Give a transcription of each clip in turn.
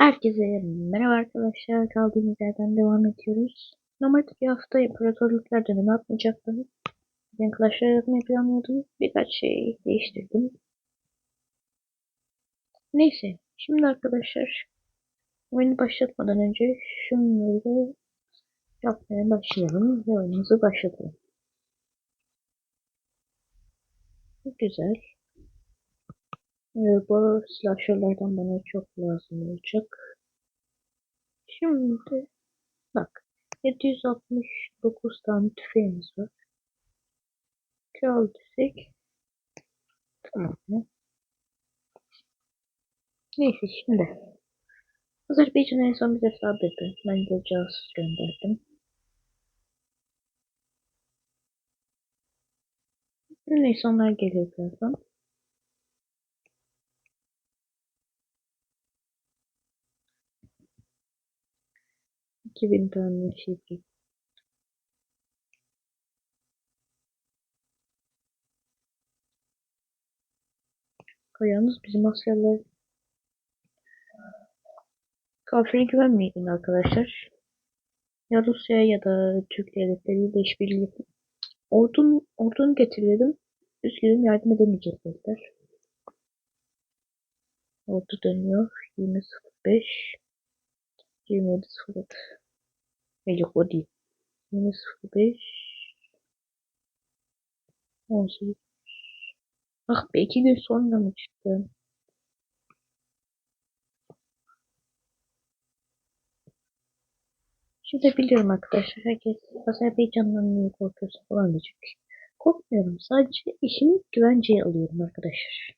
Herkese merhaba arkadaşlar. Kaldığımız yerden devam ediyoruz. Normalde bir hafta imparatorluklar dönemi atmayacaktım. Ben Clash Royale yapmayı planlıyordum. Birkaç şey değiştirdim. Neyse. Şimdi arkadaşlar oyunu başlatmadan önce şunları yapmaya başlayalım ve oyunumuzu başlatalım. Güzel. Bu slasherlardan bana çok lazım olacak. Şimdi bak 769 tane tüfeğimiz var. Kral desek tamam? Neyse şimdi Azerbaycan en son bir defa dedi. Ben de casus gönderdim. Neyse onlar geliyor birazdan. 2000 tane şey Yalnız bizim askerler kafire güvenmeyin arkadaşlar. Ya Rusya ya da Türk devletleriyle işbirliği yapın. Ordun, ordunu getirdim. Üzgünüm yardım edemeyecekler. Ordu dönüyor. 20.05 27.06 Yok o değil. 20.05 18 Ah be iki sonra mı çıktı? Şimdi biliyorum arkadaşlar herkes Azerbaycan'dan niye korkuyorsun falan diyecek. Korkmuyorum sadece işimi güvenceye alıyorum arkadaşlar.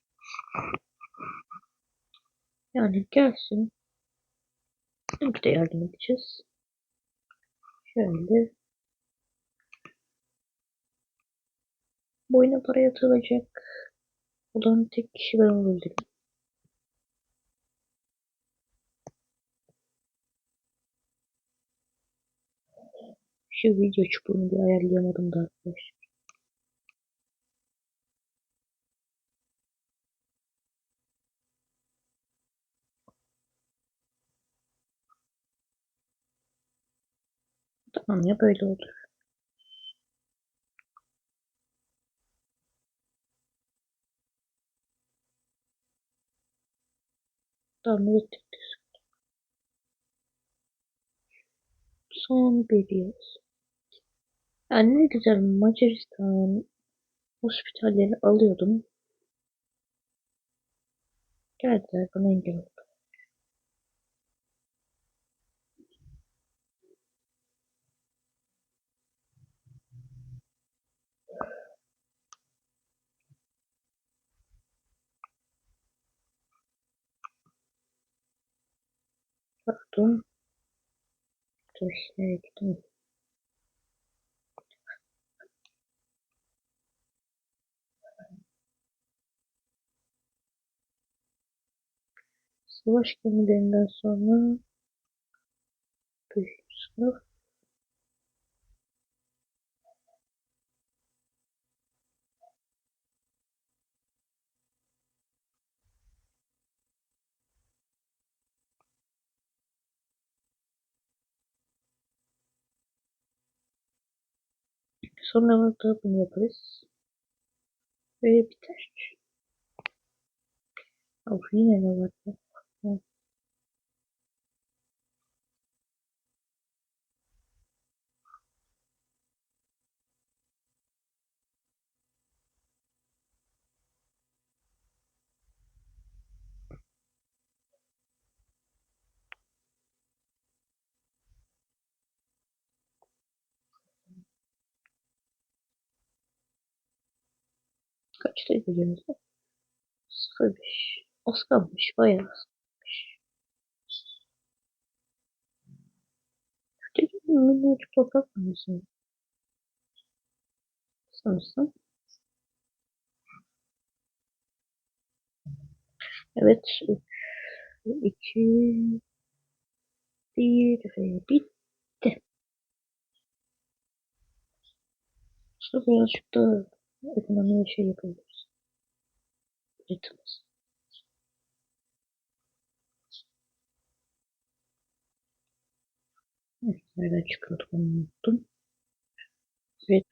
Yani gelsin. Tabii de yardım edeceğiz. Şöyle. Boyuna para yatırılacak olan tek kişi ben olabilirim. Şu video çubuğunu bir ayarlayamadım da arkadaşlar. Tamam ya böyle olur. Tamir ettik. Son bir yaz. Yani ne güzel Macaristan hospitalleri alıyordum. Geldiler bana engel Pardon. Dur, nereye gittim? Savaş gemilerinden sonra 5. sınıf Sonra da bunu yaparız. Ve biter. Of yine ne var ya? Kaçta gidiyoruz? 05. Az kalmış. Bayağı az kalmış. Şuradaki minnacık toprak mı? Sanırsam. Evet. 3, 2, 1 ve bitti. İşte birazcık da ekonomiye şey yapabiliriz. Üretimiz. Nereden çıkıyorduk onu unuttum. Evet.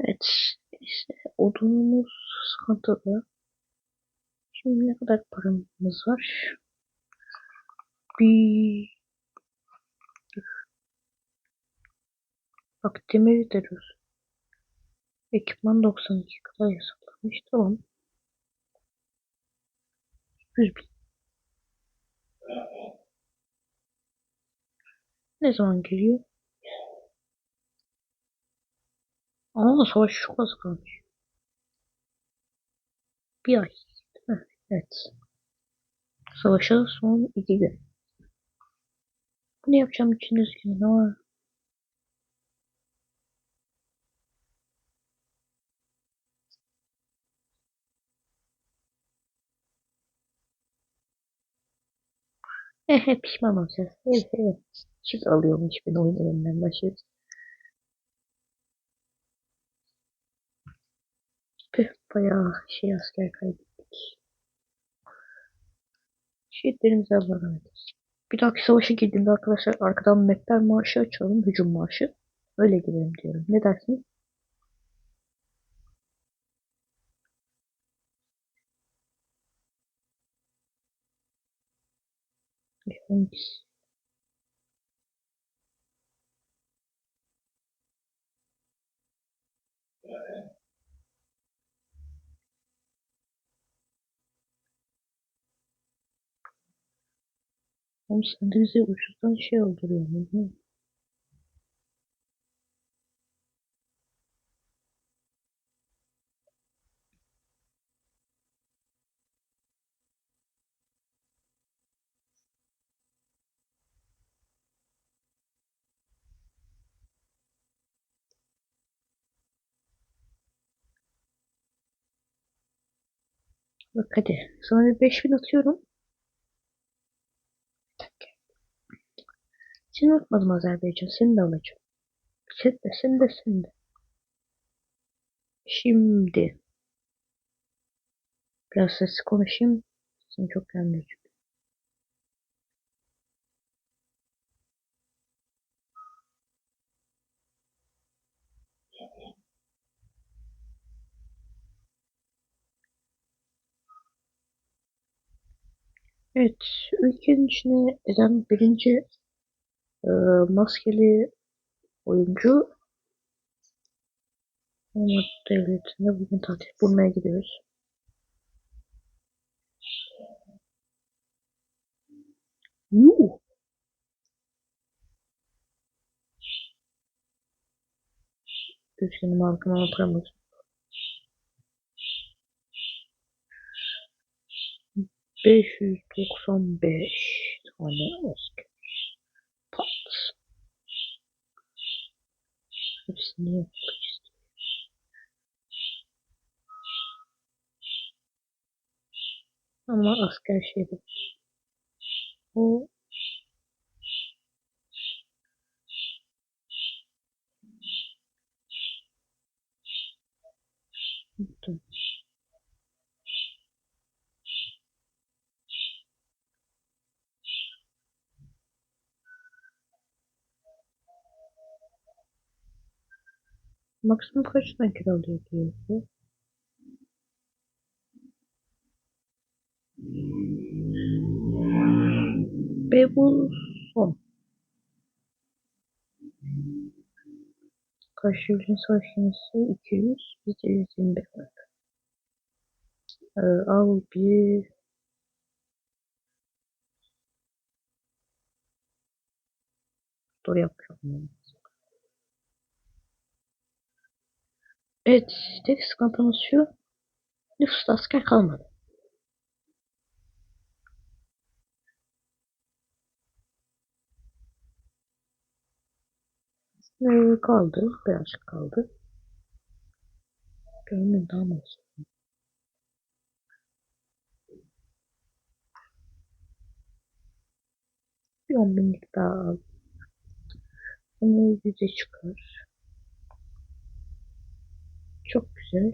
Evet. İşte odunumuz sıkıntılı. Şimdi ne kadar paramız var? Bir Bak demiri de. Ekipman 92 kadar yasaklamış. Tamam. 100 bin. Ne zaman geliyor? Aa savaş çok az kalmış. Bir ay. Evet. Savaşa son iki gün. Bunu yapacağım için üzgünüm ama Ehe pişman olacağız. Evet evet. Çiz alıyormuş ben oyun elinden başlıyoruz. Püh bayağı şey asker kaybettik. Şehitlerimize Allah'a ederiz. Bir dahaki savaşa girdiğimde arkadaşlar arkadan mekler marşı açalım. Hücum marşı. Öyle girelim diyorum. Ne dersiniz? Hangisi? Oğlum sen de bize ucuzdan şey öldürüyorsun. Bak hadi. Sana bir 5000 atıyorum. Seni unutmadım Azerbaycan. Seni de alacağım. Sen de sen de sen de. Şimdi. Biraz sesli konuşayım. Seni çok gelmiyor Evet, ülkenin içine eden birinci e, maskeli oyuncu Umut Devleti'nde bugün tatil bulmaya gidiyoruz. Yuh! Üzgünüm halkım anlatamadım. 595 tane asker. Pat. Hepsini yapmak istiyorum. Ama asker şeydi. O Maksimum kaç tane kiralıyor diyor bu? Ve bu son. Karşı ülkenin savaş gemisi 200, bizde 125 var. Ee, al bir Dur yapıyorum. Evet, tek sıkıntımız şu. Nüfusta asker kalmadı. Ee, kaldı, birazcık kaldı. Görünüm daha mı olsun? Bir on binlik daha al. Bunu yüze çıkar. Çok güzel.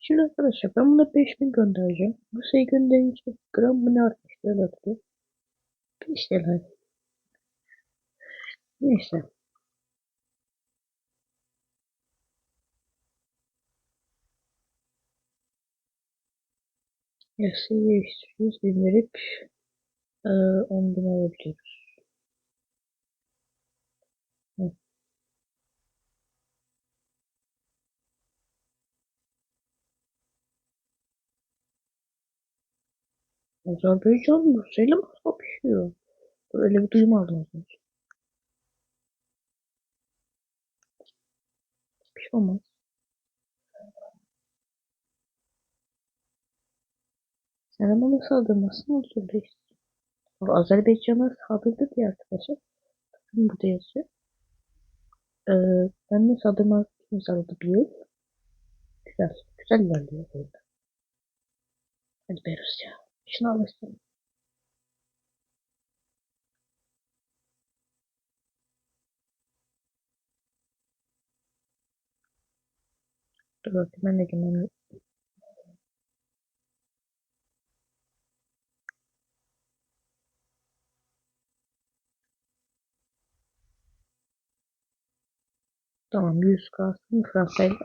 Şimdi arkadaşlar ben buna 5000 göndereceğim. Bu sayı gönderince gram mı ne artmış? Böyle 5 TL. Neyse. Yasayı değiştiriyoruz. Bin verip e, 10 bin alabiliyoruz. Hı. Azerbaycan Rusya'yla mı kapışıyor? Öyle bir duyum aldım az önce. Bir şey olmaz. Sen bana saldırmasın olurdu O Azerbaycan'a saldırdı diye arkadaşlar. Bakın burada yazıyor. Ee, ben de saldırma imzaladı bir yıl. Güzel. Güzel ilerliyor burada. Hadi be Rusya. Şunu alırsın. Dur bakayım ben de Tamam 100 kalsın Fransa'yla.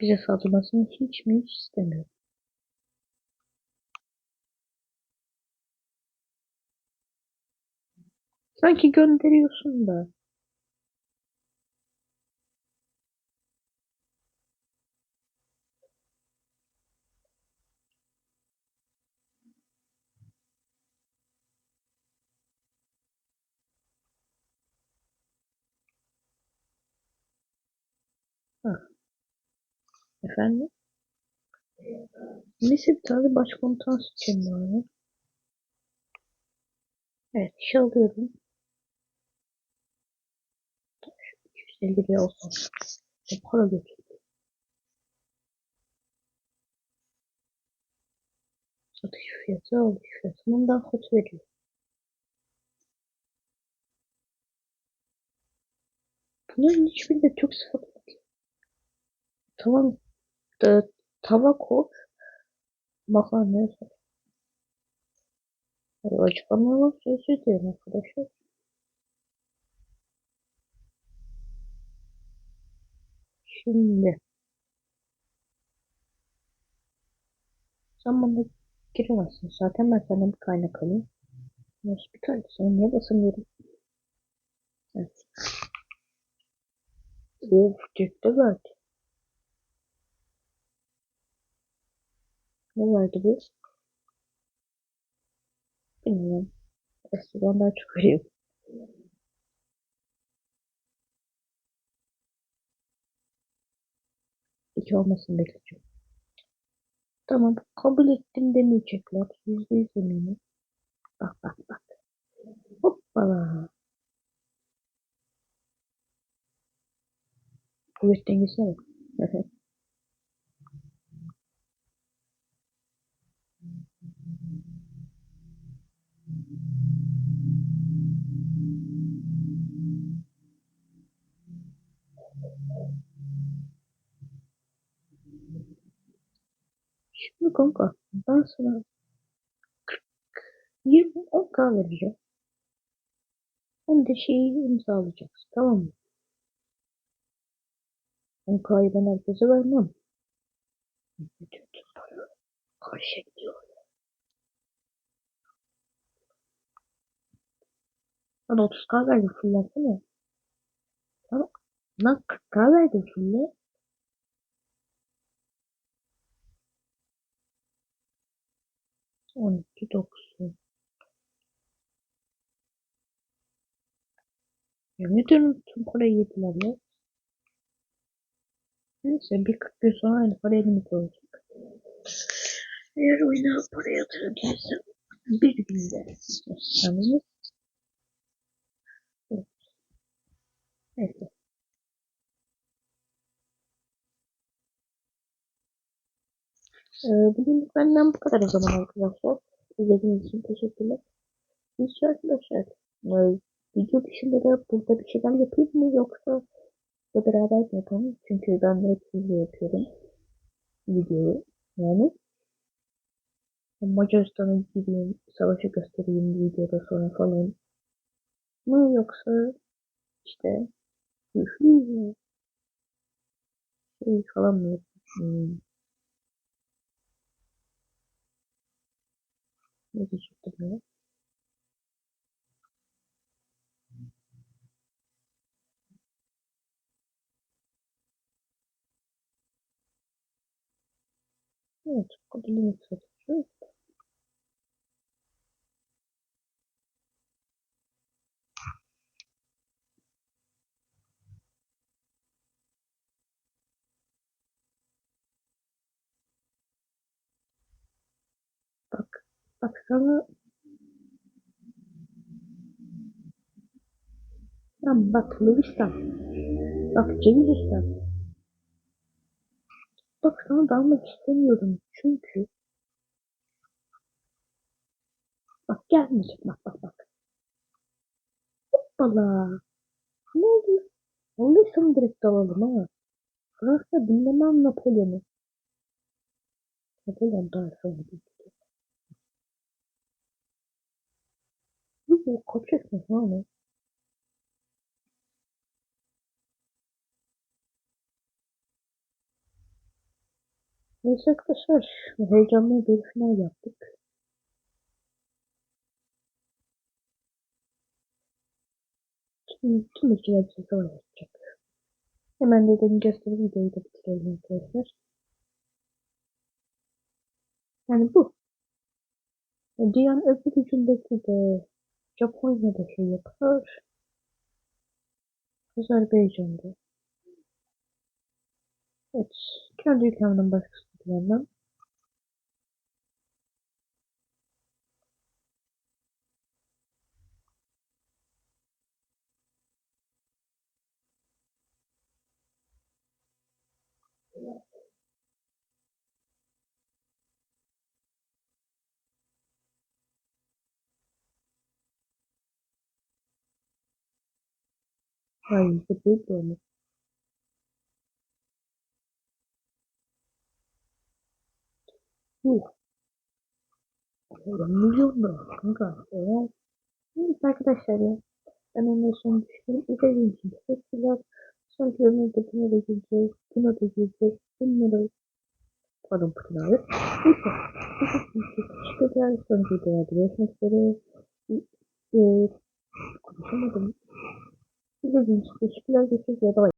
Bize saldırmasını hiç mi hiç istemiyorum. Sanki gönderiyorsun da. Efendim? Neyse bir tane başkomutan seçelim bari. Evet işe alıyorum. 250 lira olsun. Ne para götür. Satış fiyatı alış fiyatından daha kötü veriyor. Bunların hiçbirinde Türk sıfatı. Tamam. Da, tava koy. Makarnaya sor. Hadi açıklamalar sözü diyelim arkadaşlar. Şimdi. Sen bana giremezsin. Zaten ben senden bir kaynak alayım. Nasıl bir tane? Sana niye basamıyorum? Evet. Of cepte verdi. Ne verdi bu? Bilmiyorum. Eskiden daha çok veriyor. İki olmasını bekleyeceğim. Tamam kabul ettim demeyecekler. Yüzde yüz eminim. Bak bak bak. Hoppala. Kuvvet dengesine bak. Ben sana 40, 20, 10k vereceğim. Hem de şeyi imzalayacaksın tamam mı? 10k'yı ben herkese vermem. Bütün para karşı gidiyor. Lan 30k verdim fullensene. Lan, lan 40k verdim fulle. On iki doksan. Yemin ediyorum tüm parayı yediler ya. Neyse bir 40 gün sonra aynı para elimizde olacak. Eğer oyuna para yatırabilirsem bir günde sanırım. Evet. Neyse. Bugün benden bu kadar o zaman arkadaşlar. İzlediğiniz için teşekkürler. Şey arkadaşlar. E, video dışında da burada bir şeyler yapayım mı yoksa da beraber mi yapalım? Çünkü ben de hep yapıyorum. videoyu. Yani Macaristan'a gideyim, savaşı göstereyim videoda sonra falan mı yoksa işte güçlü şey falan mı? Hmm. Evet, kabul etmiyorum. Bak, bak sana Lan bak Luistan. Bak Cengizistan. Bak sana dalmak istemiyorum çünkü bak gelmeyecek bak bak bak. Hoppala. Ne oldu? Sana direkt dalalım ha. Fransa dinlemem Napolyon'u. Napolyon daha sonra bir Bu kaçak mı hani? Neyse arkadaşlar heyecanlı bir final yaptık. Kim, kim için bize sonra yapacak. Hemen dedim gösteri videoyu da bitirelim arkadaşlar. Yani bu. Dünyanın öbür ucundaki de Japonya'da şey yapar. Azerbaycan'da. Evet. Kendi ülkemden başkası bilemem. Hayır, bu değil. Yuh. Ya milyon da kanka. Eğer Evet arkadaşlar ya. Ben onları son düşüyorum. İzlediğiniz için teşekkürler. Sonraki bölümde buna da gireceğiz. Buna da gireceğiz. Bunlara pardon pınarı. Neyse. Teşekkürler. Sonraki videolarda görüşmek üzere. Ee, konuşamadım. İzlediğiniz için teşekkürler. Görüşmek üzere. Bye.